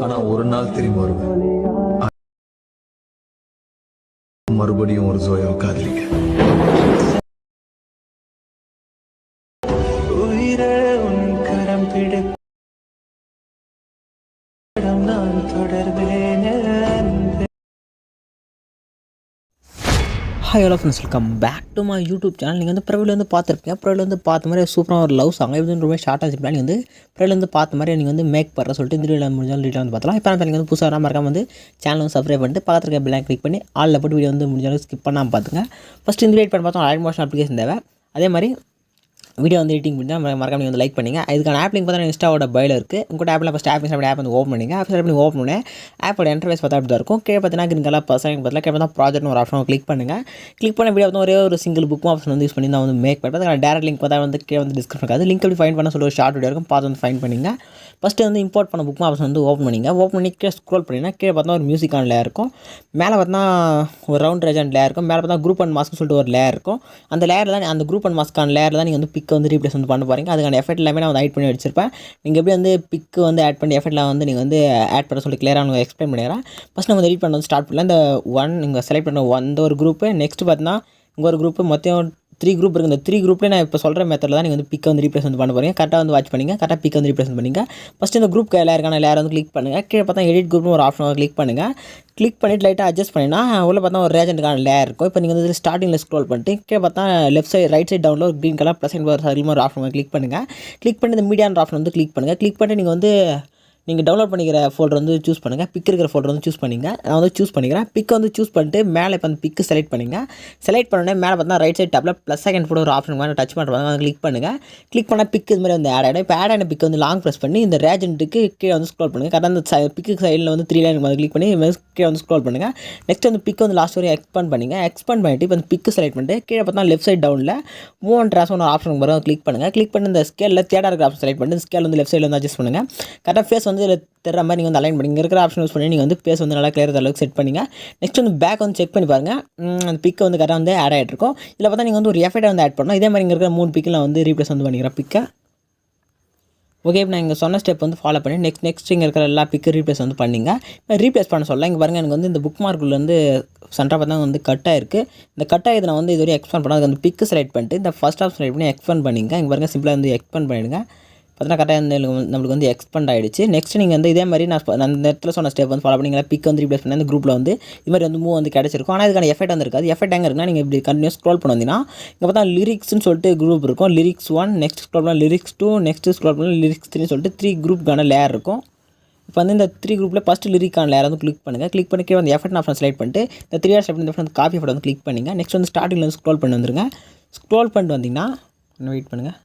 ஆனா ஒரு நாள் திரும்பி வருவேன். மறுபடியும் ஒரு ஜோயா காதலிக்க உயிரே உன் கரம் பிடிப்பிடம் நான் தொடர்வேனே hi hello friends welcome back to my YouTube channel நீங்கள் வந்து ப்ரவில வந்து பார்த்துருப்பீங்க. ப்ரவில வந்து பார்த்த மாதிரி சூப்பராக ஒரு லவ் சாங் இது வந்து ரொம்ப ஷார்ட்டாக வச்சுருப்பேன் நீங்கள் வந்து ப்ரவில வந்து பார்த்த மாதிரி நீங்கள் வந்து மேக் பண்ணுற சொல்லிட்டு இந்த வீடியோ முடிஞ்சாலும் டீட்டாக வந்து பார்த்தலாம் இப்போ நீங்கள் வந்து புதுசாக மறக்காம வந்து சேனல் வந்து சப்ஸ்கிரைப் பண்ணிட்டு பக்கத்தில் இருக்க பிளாக் கிளிக் பண்ணி ஆளில் போட்டு வீடியோ வந்து முடிஞ்சாலும் ஸ்கிப் பண்ணாமல் பார்த்துங்க. ஃபஸ்ட்டு இந்த வீடியோ பண்ணி பார்த்தோம் ஆட் மோஷன் அப்ளிகேஷன் தேவை. அதே மாதிரி வீடியோ வந்து எடிட்டிங் பண்ணி மறக்காம நீங்கள் வந்து லைக் பண்ணுங்கள் இதுக்கான ஆப் லிங்க் பார்த்தா இன்ஸ்டாவோட பயில இருக்குது உங்கள்கிட்ட ஆப்பில் ஃபஸ்ட் ஆப் இன்ஸ்டா ஆப் வந்து ஓப்பன் பண்ணிங்க. ஆப் பண்ணி ஓப்பன் பண்ணேன் ஆப்போட இன்டர்வேஸ் பார்த்தா அப்படி தான் இருக்கும். கீழே பார்த்தீங்கன்னா கிரீன் பர்சன் பார்த்தா கீழே பார்த்தா ப்ராஜெக்ட்னு ஒரு ஆப்ஷன் கிளிக் பண்ணுங்கள் கிளிக் பண்ண வீடியோ வந்து ஒரே ஒரு சிங்கிள் புக்கும் ஆப்ஷன் வந்து யூஸ் பண்ணி தான் வந்து மேக் பண்ணுறது அதனால் டேரக்ட் லிங்க் பார்த்தா வந்து கீழே வந்து டிஸ்கிரிப்ஷன் இருக்காது. லிங்க் அப்படி ஃபைன் பண்ண சொல்லி ஒரு ஷார்ட் வீடியோ இருக்கும். பார்த்து வந்து ஃபைன் பண்ணிங்க. ஃபஸ்ட்டு வந்து இம்போர்ட் பண்ண புக்கும் ஆப்ஷன் வந்து ஓப்பன் பண்ணிங்க. ஓப்பன் பண்ணி கீழே ஸ்க்ரோல் பண்ணிங்கன்னா கீழே பார்த்தா ஒரு மியூசிக் ஆன் லேயர் இருக்கும். மேலே பார்த்தா ஒரு ரவுண்ட் ரெஜன் லேயர் இருக்கும். மேலே பார்த்தா குரூப் அண்ட் மாஸ்க்னு சொல்லிட்டு ஒரு லேயர் இருக்கும். அந்த லேயரில் தான் அந்த குரூப் அண்ட் மாஸ்க்கான லேயரில் தான் நீங்கள் வந்து பிக்கை வந்து ரீப்ளேஸ் வந்து பண்ண போகிறீங்க அதுக்கான எஃபெக்ட் எல்லாமே நான் வந்து ஆட் பண்ணி வச்சிருப்பேன். நீங்கள் எப்படி வந்து பிக்கு வந்து ஆட் பண்ணி எஃபெக்ட்லாம் வந்து நீங்கள் வந்து ஆட் பண்ண சொல்லி கிளியராக உங்களுக்கு எக்ஸ்பிளைன் பண்ணிடுறேன் ஃபஸ்ட் நம்ம ரீட் பண்ண வந்து ஸ்டார்ட் பண்ணலாம். இந்த ஒன் நீங்கள் செலக்ட் பண்ண ஒன் ஒரு குரூப்பு நெக்ஸ்ட் பார்த்தீங்கன்னா இங்கே ஒரு குரூப்பு மொத்தம் த்ரீ குரூப் இருக்குது இந்த த்ரீ குரூப்லேயே நான் இப்போ சொல்கிற மெத்தடில் தான் நீங்கள் வந்து பிக் வந்து ரீப்ளேஸ் வந்து பண்ண போகிறீங்க கரெக்டாக வந்து வாட்ச் பண்ணிங்க. கரெக்டாக பிக் வந்து ரீப்ளேஸ் பண்ணிங்க. ஃபஸ்ட் இந்த குரூப் லேயர் இருக்கான வந்து கிளிக் பண்ணுங்கள் கீழே பார்த்தா எடிட் குரூப்னு ஒரு ஆப்ஷன் கிளிக் பண்ணுங்கள் கிளிக் பண்ணிட்டு லைட்டாக அட்ஜஸ்ட் பண்ணினா உள்ள பார்த்தா ஒரு ரேஜென்ட்டுக்கான லேயர் இருக்கும். இப்போ நீங்கள் வந்து ஸ்டார்டிங்கில் ஸ்க்ரோல் பண்ணிட்டு கீழே பார்த்தா லெஃப்ட் சைட் ரைட் சைட் டவுனில் ஒரு க்ரீன் கலர் ப்ளஸ் ஒரு சரிமா ஒரு ஆப்ஷன் கிளிக் பண்ணுங்கள் கிளிக் பண்ணி இந்த மீடியான ஆப்ஷன் வந்து கிளிக் பண்ணுங்கள் கிளிக் பண்ணிட்டு நீங்கள் வந்து நீங்கள் டவுன்லோட் பண்ணிக்கிற ஃபோல்டர் வந்து சூஸ் பண்ணுங்கள் பிக் இருக்கிற ஃபோல்டர் வந்து சூஸ் பண்ணிங்க. நான் வந்து சூஸ் பண்ணிக்கிறேன். பிக் வந்து சூஸ் பண்ணிட்டு மேலே இப்போ அந்த பிக்கு செலக்ட் பண்ணுங்க. செலக்ட் பண்ணோடனே மேலே பார்த்தா ரைட் சைட் டேப்பில் ப்ளஸ் செகண்ட் ஃபோட்டோ ஒரு ஆப்ஷன் மாதிரி டச் பண்ணுறாங்க அதை கிளிக் பண்ணுங்கள் கிளிக் பண்ணால் பிக் இது மாதிரி வந்து ஆட் ஆகிடும் இப்போ ஆட் ஆன பிக் வந்து லாங் ப்ரெஸ் பண்ணி இந்த ரேஜென்ட்டுக்கு கீழே வந்து ஸ்க்ரோல் பண்ணுங்கள் கரெக்டாக அந்த பிக்கு சைடில் வந்து த்ரீ லைன் கிளிக் பண்ணி கீழே வந்து ஸ்க்ரோல் பண்ணுங்கள் நெக்ஸ்ட் வந்து பிக் வந்து லாஸ்ட் வரையும் எக்ஸ்பேண்ட் பண்ணிங்க. எக்ஸ்பேண்ட் பண்ணிட்டு இப்போ அந்த பிக்கு செலக்ட் பண்ணிட்டு கீழே பார்த்தா லெஃப்ட் சைட் டவுனில் மூவ் அண்ட் ட்ராஸ் ஒரு ஆப்ஷன் வரும். கிளிக் பண்ணுங்கள் கிளிக் பண்ணி இந்த ஸ்கேலில் தேடா இருக்கிற ஆப்ஷன் செலக்ட் பண்ணிட்டு ஸ்கேல் வந்து லெஃப்ட் சைடில் வந்து அட்ஜஸ்ட் பண்ணுங்கள் கரெக்டாக ஃபேஸ் வந்து இதில் தெரியற மாதிரி நீங்கள் வந்து அலைன் பண்ணி இங்கே இருக்கிற ஆப்ஷன் யூஸ் பண்ணி நீங்கள் வந்து பேஸ் வந்து நல்லா கிளியர் அளவுக்கு செட் பண்ணிங்க. நெக்ஸ்ட் வந்து பேக் வந்து செக் பண்ணி பாருங்கள் அந்த பிக்கை வந்து கரெக்டாக வந்து ஆட் ஆகிட்டு இருக்கும் இதில் பார்த்தா நீங்கள் வந்து ஒரு எஃபெக்ட் வந்து ஆட் பண்ணணும். இதே மாதிரி இங்கே இருக்கிற மூணு பிக்கில் வந்து ரீப்ளேஸ் வந்து பண்ணிக்கிறேன் பிக்கை ஓகே இப்போ நான் இங்கே சொன்ன ஸ்டெப் வந்து ஃபாலோ பண்ணி நெக்ஸ்ட் நெக்ஸ்ட் இங்கே இருக்கிற எல்லா பிக்கு ரீப்ளேஸ் வந்து பண்ணிங்க. இப்போ ரீப்ளேஸ் பண்ண சொல்ல இங்கே பாருங்கள் எனக்கு வந்து இந்த புக் மார்க்குள்ளேருந்து சென்டராக பார்த்தா வந்து கட் ஆயிருக்கு. இந்த கட் ஆகி நான் வந்து இது வரையும் எக்ஸ்பேண்ட் பண்ணால். அதுக்கு வந்து பிக்கு செலக்ட் பண்ணிட்டு இந்த ஃபஸ்ட் ஆப் செலக்ட் பண்ணி எக்ஸ்பேண்ட் பண்ணிங்க. இங்கே பாருங்கள் சிம்பிளாக வந்து எக்ஸ்பேண்ட் பண்ணிவிடுங்க பார்த்தீங்கன்னா கரெக்டாக வந்து நம்மளுக்கு வந்து எக்ஸ்பெண்ட் ஆகிடுச்சு நெக்ஸ்ட் நீங்கள் வந்து இதே மாதிரி நான் அந்த இடத்துல சொன்ன ஸ்டெப் வந்து ஃபாலோ பண்ணிங்களா பிக் வந்து ரீப்ளேஸ் பண்ணி அந்த குரூப்பில் வந்து இது மாதிரி வந்து மூவ் வந்து கிடச்சிருக்கும். ஆனால் இதுக்கான எஃபெக்ட் வந்து இருக்காது. எஃபெக்ட் எங்கே இருக்குன்னா நீங்கள் இப்படி கண்டினியூஸ் ஸ்க்ரோல் பண்ண வந்தீங்கன்னா இங்கே பார்த்தா லிரிக்ஸ்னு சொல்லிட்டு குரூப் இருக்கும். லிரிக்ஸ் ஒன் நெக்ஸ்ட் ஸ்க்ரோல் பண்ணால் லிரிக்ஸ் டூ நெக்ஸ்ட் ஸ்க்ரோல் பண்ணால் லிரிக்ஸ் த்ரீ சொல்லிட்டு த்ரீ குரூப்க்கான லேயர் இருக்கும். இப்போ வந்து இந்த த்ரீ குரூப்பில் ஃபஸ்ட் லிரிக்கான லேயர் வந்து கிளிக் பண்ணுங்கள் கிளிக் பண்ணி கீழே வந்து எஃபெக்ட் ஆப்ஷன் செலக்ட் பண்ணிட்டு இந்த த்ரீ ஆர் இந்த வந்து காஃபி ஃபோட்டோ வந்து கிளிக் பண்ணுங்கள் நெக்ஸ்ட் வந்து ஸ்டார்டிங்கில் வந்து ஸ்க்ரோல் பண்ணி வந்துருங்க. ஸ்க்ரோல் பண்ணிட்டு வந்தீங்கன்னா இன்னும் வெயிட் பண்ணுங்கள்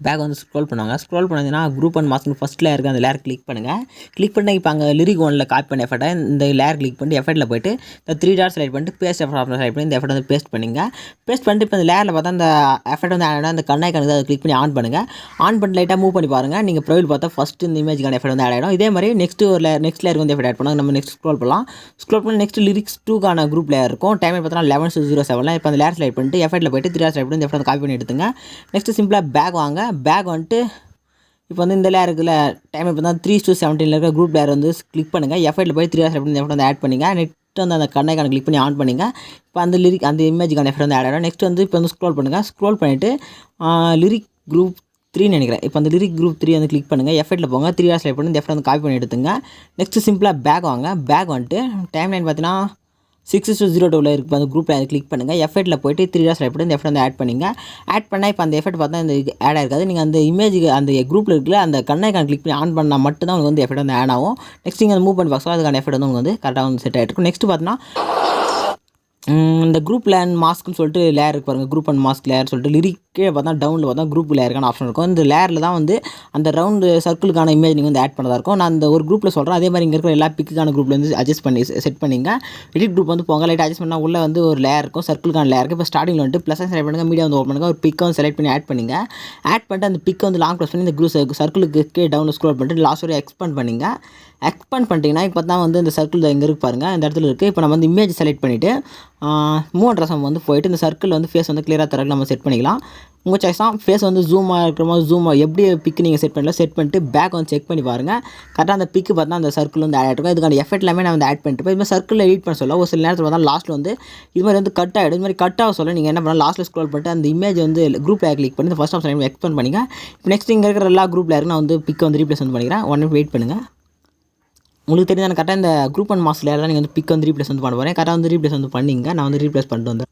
பேக் வந்து ஸ்க்ரோல் பண்ணுவாங்க. Scroll பண்ணதுன்னா group and mask first layer இருக்குது அந்த லேயர் கிளிக் பண்ணுங்கள் கிளிக் பண்ணி இப்போ அங்கே லிரிக் ஒனில் காப்பி பண்ண எஃபர்ட்டை இந்த லேயர் கிளிக் பண்ணி எஃபர்ட்டில் போயிட்டு இந்த த்ரீ டாட் செலக்ட் பண்ணிட்டு பேஸ்ட் எஃபர்ட் ஆப்ஷன் செலக்ட் பண்ணி இந்த எஃபர்ட் வந்து பேஸ்ட் பண்ணுங்க. பேஸ்ட் பண்ணிட்டு இப்போ இந்த லேயரில் பார்த்தா அந்த எஃபெக்ட் வந்து ஆட் அந்த கண்ணாய் கணக்கு அதை கிளிக் பண்ணி ஆன் பண்ணுங்கள் ஆன் பண்ணி லைட்டாக மூவ் பண்ணி பாருங்கள் நீங்கள் ப்ரொஃபைல் பார்த்தா ஃபஸ்ட் இந்த இமேஜ்க்கான எஃபர்ட் வந்து ஆட் ஆகிடும் இதே மாதிரி நெக்ஸ்ட் ஒரு லேயர் நெக்ஸ்ட் லேயர் வந்து எஃபர்ட் ஆட் பண்ணாங்க நம்ம நெக்ஸ்ட் ஸ்க்ரோல் பண்ணலாம். ஸ்க்ரோல் பண்ணி நெக்ஸ்ட் லிரிக்ஸ் டூக்கான குரூப் லேயர் இருக்கும். டைம் பார்த்தா லெவன் ஜீரோ செவனில் இப்போ அந்த லேயர் செலக்ட் பண்ணிட்டு எஃபெக்ட்டில் போயிட்டு த்ரீ செலக்ட் பண்ணி இந்த எஃபெக்ட் காப்பி பண்ணி எடுத்துங்க. நெக்ஸ்ட் சிம்பிளாக பேக் வாங்க. பேக் வந்துட்டு இப்போ வந்து இந்த லேயர் இருக்குல்ல டைம் இப்போ தான் த்ரீ டூ செவன்டீனில் இருக்கிற குரூப் லேயர் வந்து கிளிக் பண்ணுங்கள் எஃபர்ட்டில் போய் த்ரீ ஹவர்ஸ் எப்படி எஃபர்ட் வந்து ஆட் பண்ணிங்க. நெக்ஸ்ட் வந்து அந்த கண்ணைக்கான கிளிக் பண்ணி ஆன் பண்ணிங்க. இப்போ அந்த லிரிக் அந்த இமேஜுக்கான எஃபெக்ட் வந்து ஆட் ஆகிடும் நெக்ஸ்ட் வந்து இப்போ வந்து ஸ்க்ரோல் பண்ணுங்கள் ஸ்க்ரோல் பண்ணிவிட்டு லிரிக் குரூப் த்ரீன்னு நினைக்கிறேன். இப்போ அந்த லிரிக் குரூப் த்ரீ வந்து கிளிக் பண்ணுங்கள் எஃபர்ட்டில் போங்க. த்ரீ ஹவர்ஸ் லைட் பண்ணி இந்த வந்து காப்பி பண்ணி எடுத்துங்க. நெக்ஸ்ட் சிம்பிளாக பேக் வாங்க. பேக் வந்துட்டு டைம் லைன் பார்த்தீங்கன்னா சிக்ஸ் டூ ஜீரோ டூவில் இருக்குது அந்த குரூப்பில் அதை கிளிக் பண்ணுங்கள் எஃபெக்ட்டில் போய்ட்டு த்ரீ ஹவர்ஸ் போய்ட்டு இந்த எஃபெக்ட் வந்து ஆட் பண்ணிங்க. ஆட் பண்ணால் இப்போ அந்த எஃபெக்ட் பார்த்தா இந்த ஆட் ஆயிருக்காது. நீங்கள் அந்த இமேஜுக்கு அந்த குரூப்பில் இருக்குல்ல அந்த கண்ணைக்கான கிளிக் பண்ணி ஆன் பண்ணால் மட்டும் தான் உங்களுக்கு வந்து எஃபெக்ட் வந்து ஆட் ஆகும். நெக்ஸ்ட் நீங்கள் அந்த மூவ் பண்ணி பார்க்கலாம். அதுக்கான எஃபெக்ட் வந்து உங்களுக்கு வந்து கரெக்டாக வந்து செட் ஆகிருக்கும் நெக்ஸ்ட் பார்த்தீங்கன்னா இந்த குரூப் லேண்ட் மாஸ்க்னு சொல்லிட்டு லேயர் இருக்கு பாருங்கள் குரூப் அண்ட் மாஸ்க் லேயர் சொல்லிட்டு லிரிக் கீழே பார்த்தா டவுனில் பார்த்தா குரூப் லேயருக்கான ஆப்ஷன் இருக்கும். இந்த லேயரில் தான் வந்து அந்த ரவுண்டு சர்க்கிளுக்கான இமேஜ் நீங்கள் வந்து ஆட் பண்ணதாக இருக்கும். நான் அந்த ஒரு குரூப்பில் சொல்கிறேன் அதே மாதிரி இங்கே இருக்கிற எல்லா பிக்குக்கான குரூப்பில் வந்து அட்ஜஸ்ட் பண்ணி செட் பண்ணிங்க. எடிட் குரூப் வந்து போங்க. லைட் அட்ஜஸ்ட் பண்ணால் உள்ளே வந்து ஒரு லேயர் இருக்கும். சர்க்கிளுக்கான லேயர் இப்போ ஸ்டார்டிங்கில் வந்துட்டு ப்ளஸ் செலக்ட் பண்ணுங்கள் மீடியா வந்து ஓப்பன் பண்ணுங்க. ஒரு பிக்கை வந்து செலக்ட் பண்ணி ஆட் பண்ணுங்க. ஆட் பண்ணிட்டு அந்த பிக்கை வந்து லாங் ப்ரெஸ் பண்ணி இந்த குரூப் சர்க்கிளுக்கு கீழே டவுனில் ஸ்க்ரோல் பண்ணிட்டு லாஸ்ட் வரை எக்ஸ்பேண்ட் பண்ணிங்க. எக்ஸ்பேண்ட் பண்ணிட்டீங்கன்னா இப்போ தான் வந்து இந்த சர்க்கிள் இங்கே இருக்கு பாருங்கள் இந்த இடத்துல இருக்குது இப்போ நம்ம வந்து இமேஜ் செலக்ட் பண்ணிவிட்டு மூவ் ட்ரெஸ் வந்து போயிட்டு இந்த சர்க்கிள் வந்து ஃபேஸ் வந்து கிளியராக தரக்கு நம்ம செட் பண்ணிக்கலாம். உங்கள் சாய்ஸாக தான் ஃபேஸ் வந்து ஜூமாக இருக்கிற மாதிரி ஜூமாக எப்படி பிக்கு நீங்கள் செட் பண்ணல செட் பண்ணிட்டு பேக் வந்து செக் பண்ணி பாருங்கள் கரெக்டாக அந்த பிக்கு பார்த்தா அந்த சர்க்கிள் வந்து ஆட் ஆகிருக்கும் இதுக்கான எஃபெக்ட் எல்லாமே நான் வந்து ஆட் பண்ணிட்டு இது மாதிரி சர்க்கிள் எடிட் பண்ண சொல்ல ஒரு சில நேரத்தில் பார்த்தா லாஸ்ட்டில் வந்து இது மாதிரி வந்து கட் ஆகிடும் இது மாதிரி கட் ஆக சொல்ல நீங்கள் என்ன பண்ணலாம் லாஸ்ட்டில் ஸ்க்ரோல் பண்ணிட்டு அந்த இமேஜ் வந்து குரூப் கிளிக் பண்ணி ஃபஸ்ட் ஆப்ஷன் எக்ஸ்பெண்ட் பண்ணிங்க. இப்போ நெக்ஸ்ட் இங்கே இருக்கிற எல்லா குரூப்பில் இருக்கு நான் வந்து பிக்கை வந்து ரீப்ளேஸ் வந்து பண்ணிக்கிறேன். ஒன் வெயிட் பண்ணுங்கள் உங்களுக்கு தெரிஞ்ச கரெக்டாக இந்த குரூப் அண்ட் மாஸ்டர் எல்லாம் நீங்கள் வந்து பிக் வந்து ரீப்ளேஸ் வந்து பண்ண போகிறேன் கரெக்டாக வந்து ரீப்ளேஸ் வந்து பண்ணிங்க. நான் வந்து ரீப்ளேஸ் பண்ணிட்டு வந்தேன்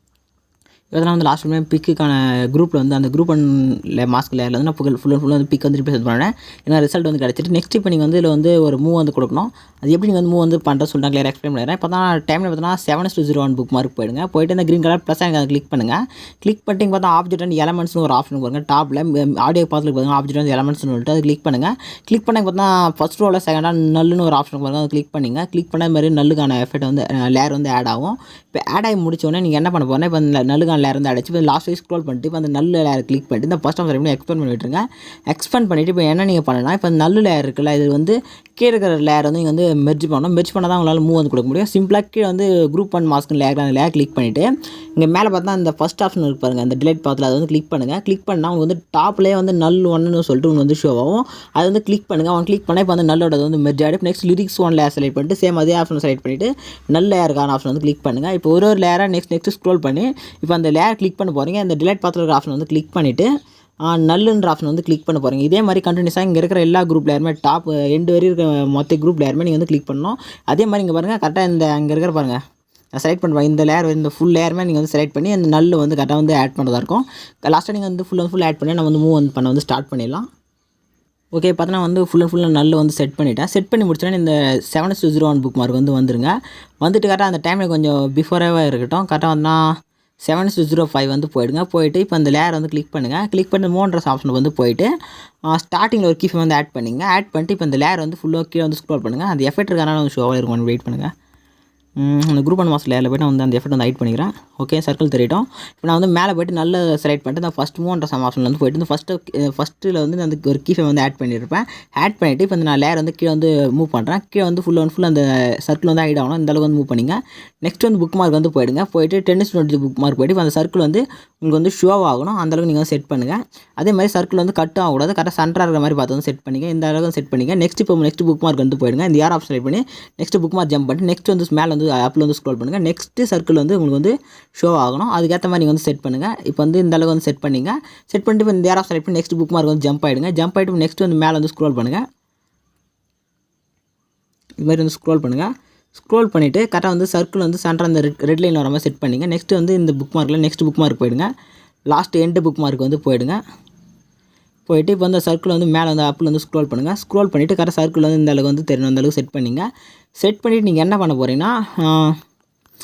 இதெல்லாம் வந்து லாஸ்ட் டைம் பிக்குக்கான குரூப்பில் வந்து அந்த குரூப் அண்ட் மாஸ்க் லேயரில் வந்து நான் ஃபுல் ஃபுல் ஃபுல்லாக வந்து பிக் வந்து ரிப்ளேஸ் பண்ணேன் ஏன்னா ரிசல்ட் வந்து கிடச்சிட்டு நெக்ஸ்ட் இப்போ நீங்கள் வந்து இதில் வந்து ஒரு மூவ் வந்து கொடுக்கணும். அது எப்படி நீங்கள் வந்து மூவ் வந்து பண்ணுற சொல்லிட்டு கிளியர் எக்ஸ்பிளைன் பண்ணுறேன் இப்போ தான் டைமில் பார்த்தீங்கன்னா seven two zero one bookmark போயிடுங்க. போயிட்டு இந்த க்ரீன் கலர் ப்ளஸ் எனக்கு கிளிக் பண்ணுங்கள் கிளிக் பண்ணிட்டு பார்த்தா ஆப்ஜெக்ட் அண்ட் எலமெண்ட்ஸ்னு ஒரு ஆப்ஷன் பாருங்க டாப்பில் ஆடியோ பார்த்து பாருங்க ஆப்ஜெக்ட் வந்து எலமெண்ட்ஸ்னு சொல்லிட்டு அதை கிளிக் பண்ணுங்கள் கிளிக் பண்ணி பார்த்தா ஃபஸ்ட் ரோவில் செகண்டாக நல்லுன்னு ஒரு ஆப்ஷன் பாருங்க அதை கிளிக் பண்ணிங்க. கிளிக் பண்ண மாதிரி நல்லுக்கான எஃபெக்ட் வந்து லேயர் வந்து ஆட் ஆகும். இப்போ ஆட் ஆகி முடிச்சோடனே நீங்கள் என்ன பண்ண போகிறேன் இப்போ நல்லுக்கான லேர் வந்து அடிச்சு இப்போ லாஸ்ட் வைஸ் ஸ்க்ரோல் பண்ணிட்டு இப்போ அந்த நல்ல லேயர் கிளிக் பண்ணிட்டு இந்த ஃபஸ்ட் ஆஃப் எக்ஸ்பெண்ட் பண்ணிவிட்டுருங்க எக்ஸ்பெண்ட் பண்ணிவிட்டு இப்போ என்ன நீங்கள் பண்ணலாம் இப்போ நல்ல லேயர் இருக்குல்ல இது வந்து கீழே இருக்கிற லேயர் வந்து நீங்கள் வந்து மெர்ஜ் பண்ணணும். மெர்ஜ் பண்ணால் தான் உங்களால் மூவ் வந்து கொடுக்க முடியும். சிம்பிளாக கீழே வந்து குரூப் அண்ட் மாஸ்க்கு லேயர் அந்த லேக் கிளிக் பண்ணிவிட்டு இங்கே மேலே பார்த்தா அந்த ஃபஸ்ட் ஆப்ஷன் இருக்கு பாருங்கள் அந்த டிலேட் பார்த்துல அதை வந்து கிளிக் பண்ணுங்கள் கிளிக் பண்ணால் உங்களுக்கு வந்து டாப்லேயே வந்து நல் ஒன்னு சொல்லிட்டு உங்களுக்கு வந்து ஷோ ஆகும். அது வந்து கிளிக் பண்ணுங்கள் அவன் கிளிக் பண்ணால் இப்போ வந்து நல்லோட வந்து மெர்ஜ் ஆகிடும் next lyrics one layer select பண்ணிட்டு சேம் அதே ஆப்ஷன் செலக்ட் பண்ணிவிட்டு நல்ல லேயருக்கான ஆப்ஷன் வந்து கிளிக் பண்ணுங்கள் இப்போ ஒரு ஒரு லேயராக நெக்ஸ்ட் நெக்ஸ்ட் ஸ்க்ரோல் பண்ணி இப்போ அந்த லேயர் கிளிக் பண்ண போகிறீங்க அந்த டிலேட் பார்த்துல இருக்கிற ஆப்ஷன் வந்து கிளிக் பண்ணிவிட்டு நல்லுன்ற ஆப்ஷன் வந்து கிளிக் பண்ண போகிறீங்க இதே மாதிரி கண்டினியூஸாக இங்கே இருக்கிற எல்லா குரூப் யாருமே டாப் ரெண்டு வரையும் இருக்கிற மொத்த குரூப் யாருமே நீங்கள் வந்து கிளிக் பண்ணணும். அதே மாதிரி இங்கே பாருங்கள் கரெக்டாக இந்த அங்கே இருக்கிற பாருங்கள் செலக்ட் பண்ணுவேன் இந்த லேயர் இந்த ஃபுல் லேயருமே நீங்கள் வந்து செலக்ட் பண்ணி அந்த நல்லு வந்து கரெக்டாக வந்து ஆட் பண்ணுறதா இருக்கும். லாஸ்ட்டாக நீங்கள் வந்து ஃபுல் அண்ட் ஃபுல் ஆட் பண்ணி நம்ம வந்து மூவ் வந்து பண்ண வந்து ஸ்டார்ட் பண்ணிடலாம். ஓகே பார்த்தீங்கன்னா வந்து ஃபுல் அண்ட் ஃபுல்லாக நல்ல வந்து செட் பண்ணிவிட்டேன் செட் பண்ணி முடிச்சோன்னா இந்த seven two zero one bookmark வந்து வந்துருங்க. வந்துட்டு கரெக்டாக அந்த டைமில் கொஞ்சம் பிஃபோராகவே இருக்கட்டும். கரெக்டாக வந்தால் செவன் ஜீரோ ஃபைவ் வந்து போயிடுங்க. போயிட்டு இப்போ இந்த லேயர் வந்து கிளிக் பண்ணுங்கள் கிளிக் பண்ணி மூன்றரை ஆப்ஷன் வந்து போயிட்டு ஸ்டார்டிங்கில் ஒரு கீஃபை வந்து ஆட் பண்ணிங்க. ஆட் பண்ணிட்டு இப்போ இந்த லேயர் வந்து ஃபுல்லாக கீழே வந்து ஸ்க்ரோல் பண்ணுங்கள் அந்த எஃபெக்ட் இருக்கான வந்து ஷோவாக இருக்கும். வெயிட் பண்ணுங்கள் அந்த குரூப் அண்ட் மாஸ்டர் லேயரில் போய்ட்டு நான் வந்து அந்த எஃபெக்ட் வந்து ஹைட் பண்ணிக்கிறேன். ஓகே சர்க்கிள் தெரியட்டும். இப்போ நான் வந்து மேலே போயிட்டு நல்ல செலக்ட் பண்ணிட்டு நான் ஃபஸ்ட் மூன்ற சம் ஆப்ஷன்ல வந்து போயிட்டு ஃபஸ்ட்டு ஃபஸ்ட்டில் வந்து அந்த ஒரு கீஃபை வந்து ஆட் பண்ணியிருப்பேன். ஆட் பண்ணிவிட்டு இப்போ நான் லேயர் வந்து கீழே வந்து மூவ் பண்ணுறேன் கீழே வந்து ஃபுல் அண்ட் ஃபுல் அந்த சர்க்கிள் வந்து ஹைட் ஆகணும். இந்த அளவுக்கு வந்து மூவ் பண்ணிங்க. நெக்ஸ்ட் வந்து புக் மார்க் வந்து போயிடுங்க. போயிட்டு டென்னிஸ் நோட்டி புக் மார்க் போயிட்டு அந்த சர்க்கிள் வந்து உங்களுக்கு வந்து ஷோ ஆகணும். அந்த அளவுக்கு நீங்கள் செட் பண்ணுங்கள் அதே மாதிரி சர்க்கிள் வந்து கட் ஆகக்கூடாது கரெக்டாக சென்டராக இருக்கிற மாதிரி பார்த்து வந்து செட் பண்ணிங்க. இந்த அளவுக்கு செட் பண்ணிங்க. நெக்ஸ்ட் இப்போ நெக்ஸ்ட் புக் மார்க் வந்து போயிடுங்க. இந்த யார் ஆப்ஷன் செலக்ட் பண்ணி நெக்ஸ்ட் புக் மார்க் ஜம்ப் பண்ணிட்டு நெக்ஸ்ட் வந்து மேலே வந்து ஆப்பில் வந்து ஸ்க்ரோல் பண்ணுங்கள் நெக்ஸ்ட்டு சர்க்கிள் வந்து உங்களுக்கு வந்து ஷோ ஆகணும். அதுக்கேற்ற மாதிரி நீங்கள் வந்து செட் பண்ணுங்கள் இப்போ வந்து இந்த அளவுக்கு வந்து செட் பண்ணிங்க. செட் பண்ணிட்டு இப்போ இந்த யார் செலக்ட் பண்ணி நெக்ஸ்ட் புக் மார்க் வந்து ஜம்ப் ஆகிடுங்க ஜம்ப் ஆகிட்டு நெக்ஸ்ட் வந்து மேலே வந்து ஸ்க்ரோல் பண்ணுங்கள் இது மாதிரி வந்து ஸ்க்ரோல் பண்ணுங்கள் ஸ்க்ரோல் பண்ணிவிட்டு கரெக்டாக வந்து சர்க்கிள் வந்து சென்டர் அந்த ரெட் ரெட் லைன் வர மாதிரி செட் பண்ணிங்க. நெக்ஸ்ட் வந்து இந்த புக் மார்க்கில் நெக்ஸ்ட் புக் மார்க் போயிடுங்க. லாஸ்ட் எண்டு புக் மார்க் வந்து போயிடுங்க. போயிட்டு இப்போ வந்து சர்க்கிள் வந்து மேலே வந்து அப்பில் வந்து ஸ்க்ரோல் பண்ணுங்கள் ஸ்க்ரோல் பண்ணிவிட்டு கரெக்டாக சர்க்கிள் வந்து இந்த அளவுக்கு வந்து தெரியணும். அந்த அளவுக்கு செட் பண்ணிங்க. செட் பண்ணிவிட்டு நீங்கள் என்ன பண்ண போகிறீங்கன்னா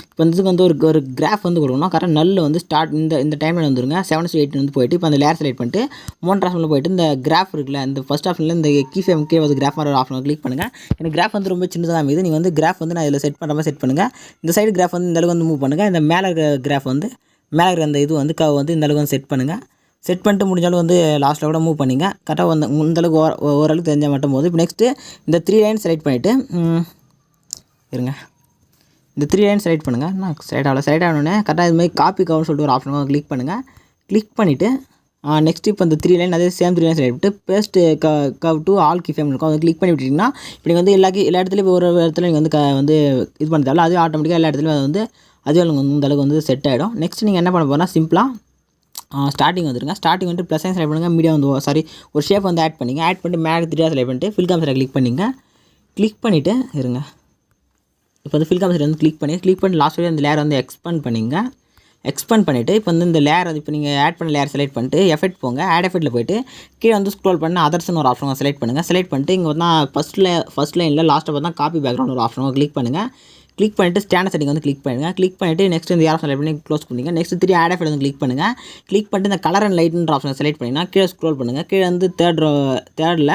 இப்போ வந்து இதுக்கு வந்து ஒரு ஒரு கிராஃப் வந்து கொடுக்கணும். கரெக்டாக நல்ல வந்து ஸ்டார்ட் இந்த இந்த டைமில் வந்துருங்க. செவன் டு எயிட் வந்து போயிட்டு இப்போ அந்த லேர் செலக்ட் பண்ணிட்டு மூணு ஆப்ஷனில் போயிட்டு இந்த கிராஃப் இருக்குல்ல இந்த ஃபஸ்ட் ஆப்ஷனில் இந்த கீ ஃபேம் கே வந்து கிராஃப் மாதிரி ஆப்ஷன் கிளிக் பண்ணுங்கள் எனக்கு கிராஃப் வந்து ரொம்ப சின்னதாக அமைது நீங்கள் வந்து கிராஃப் வந்து நான் இதில் செட் பண்ணுற மாதிரி செட் பண்ணுங்கள் இந்த சைடு கிராஃப் வந்து இந்த அளவுக்கு வந்து மூவ் பண்ணுங்கள் இந்த மேலே இருக்கிற கிராஃப் வந்து மேலே இருக்கிற அந்த இது வந்து கவ் வந்து இந்த அளவுக்கு வந்து செட் பண்ணுங்கள் செட் பண்ணிட்டு முடிஞ்சாலும் வந்து லாஸ்ட்டில் கூட மூவ் பண்ணிங்க. கரெக்டாக வந்து இந்தளவுக்கு ஓரளவுக்கு தெரிஞ்சால் மட்டும் போது இப்போ நெக்ஸ்ட்டு இந்த த்ரீ லைன் செலக்ட் பண்ணிவிட்டு இருங்க. இந்த த்ரீ லைன் செலக்ட் பண்ணுங்கள் நான் செலக்ட் ஆகல. செலக்ட் ஆகணுன்னே கரெக்டாக இது மாதிரி காப்பி கவுன்னு சொல்லிட்டு ஒரு ஆப்ஷன் கிளிக் பண்ணுங்கள் கிளிக் பண்ணிவிட்டு நெக்ஸ்ட் இப்போ இந்த த்ரீ லைன் அதே சேம் த்ரீ லைன் செலக்ட் பண்ணிட்டு பேஸ்ட் க கவ் டு ஆல் கி ஃபேம் இருக்கும். அதை கிளிக் பண்ணி விட்டிங்கன்னா நீங்கள் வந்து எல்லா எல்லா இடத்துலையும் ஒரு ஒரு இடத்துல நீங்கள் வந்து க வந்து இது பண்ண தேவையில்ல அது ஆட்டோமேட்டிக்காக எல்லா இடத்துலையும் அது வந்து அதுவே உங்களுக்கு வந்து இந்த அளவுக்கு வந்து செட் ஆகிடும் நெக்ஸ்ட் நீங்கள் என்ன பண்ண போகிறோம்னா சிம்பிளாக ஸ்டார்டிங் வந்துருங்க. ஸ்டார்டிங் வந்துட்டு ப்ளஸ் சைன் செலக்ட் பண்ணுங்கள் மீடியம் வந்து சாரி ஒரு ஷேப் வந்து ஆட் பண்ணிங்க. ஆட் பண்ணிட்டு மேலே த்ரீயாக செலக்ட் பண்ணிட்டு ஃபில் காம்ஸில் கிளிக் பண்ணிங்க. கிளிக் பண்ணிவிட்டு இருங்க. இப்போ வந்து ஃபில் காம்ஸில் வந்து கிளிக் பண்ணி கிளிக் பண்ணி லாஸ்ட் வரையும் அந்த லேயர் வந்து எக்ஸ்பேண்ட் பண்ணிங்க. எக்ஸ்பேண்ட் பண்ணிவிட்டு இப்போ வந்து இந்த லேயர் வந்து இப்போ நீங்கள் ஆட் பண்ண லேயர் செலக்ட் பண்ணிட்டு எஃபெக்ட் போங்க. ஆட் எஃபெக்ட்டில் போயிட்டு கீழே வந்து ஸ்க்ரோல் பண்ணி அதர்ஸ்னு ஒரு ஆப்ஷன் செலக்ட் பண்ணுங்கள் செலக்ட் பண்ணிட்டு இங்கே ஃபஸ்ட் ஃபஸ்ட்டில் ஃபஸ்ட் லைனில் லாஸ்ட்டில் பார்த்தா காப்பி பேக்ரவுண்ட் ஒரு ஆப்ஷன் கிளிக் பண்ணுங்கள் கிளிக் பண்ணிட்டு ஸ்டாண்டர்ட் செட்டிங் வந்து கிளிக் பண்ணுங்கள் கிளிக் பண்ணிட்டு நெக்ஸ்ட் இந்த யாரும் செலக்ட் பண்ணி க்ளோஸ் பண்ணுங்கள் நெக்ஸ்ட் த்ரீ ஆட் ஆஃப் வந்து கிளிக் பண்ணுங்கள் கிளிக் பண்ணிட்டு இந்த கலர் அண்ட் லைட்ன்ற ஆப்ஷன் செலக்ட் பண்ணிங்கன்னா கீழே ஸ்க்ரோல் பண்ணுங்கள் கீழே வந்து தேர்ட் தேர்டில்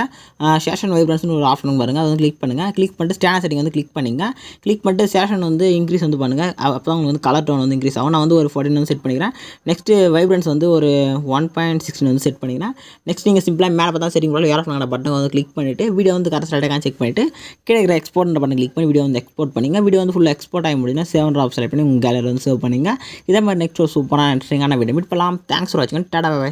சேஷன் வைப்ரன்ஸ்னு ஒரு ஆப்ஷன் பாருங்க அதை வந்து கிளிக் பண்ணுங்கள் கிளிக் பண்ணிட்டு ஸ்டாண்டர்ட் செட்டிங் வந்து கிளிக் பண்ணுங்க. கிளிக் பண்ணிட்டு சேஷன் வந்து இன்க்ரீஸ் வந்து பண்ணுங்கள் அப்போ தான் உங்களுக்கு வந்து கலர் டோன் வந்து இன்க்ரீஸ் ஆகும். நான் வந்து ஒரு ஃபோர்டின் வந்து செட் பண்ணிக்கிறேன். நெக்ஸ்ட்டு வைப்ரன்ஸ் வந்து ஒரு ஒன் பாயிண்ட் சிக்ஸ்டின் வந்து செட் பண்ணிக்கிறேன். நெக்ஸ்ட் நீங்கள் சிம்பிளாக மேலே பார்த்தா செட்டிங் போல யாரோ பட்டன் வந்து கிளிக் பண்ணிவிட்டு வீடியோ வந்து கரெக்ட் ஸ்டார்ட்டாக செக் பண்ணிவிட்டு கீழே இருக்கிற எக்ஸ்போர்ட் பட்டன் கிளிக் பண்ணி வீடியோ வந்து எக்ஸ்போர்ட் பண்ணிங்க. வீடியோ வந்து ஃபுல்லாக எக்ஸ்போர்ட் ஆகி முடிஞ்சுன்னா செவன் ட்ராப் செலக்ட் பண்ணி உங்கள் கேலரி வந்து சேவ் பண்ணுங்க. இதே மாதிரி நெக்ஸ்ட் ஒரு சூப்பராக இன்ட்ரெஸ்டிங்கான வீடியோ மீட் பண்ணலாம். தேங்க்ஸ் ஃபார் வாட்சிங் டாடா பாய்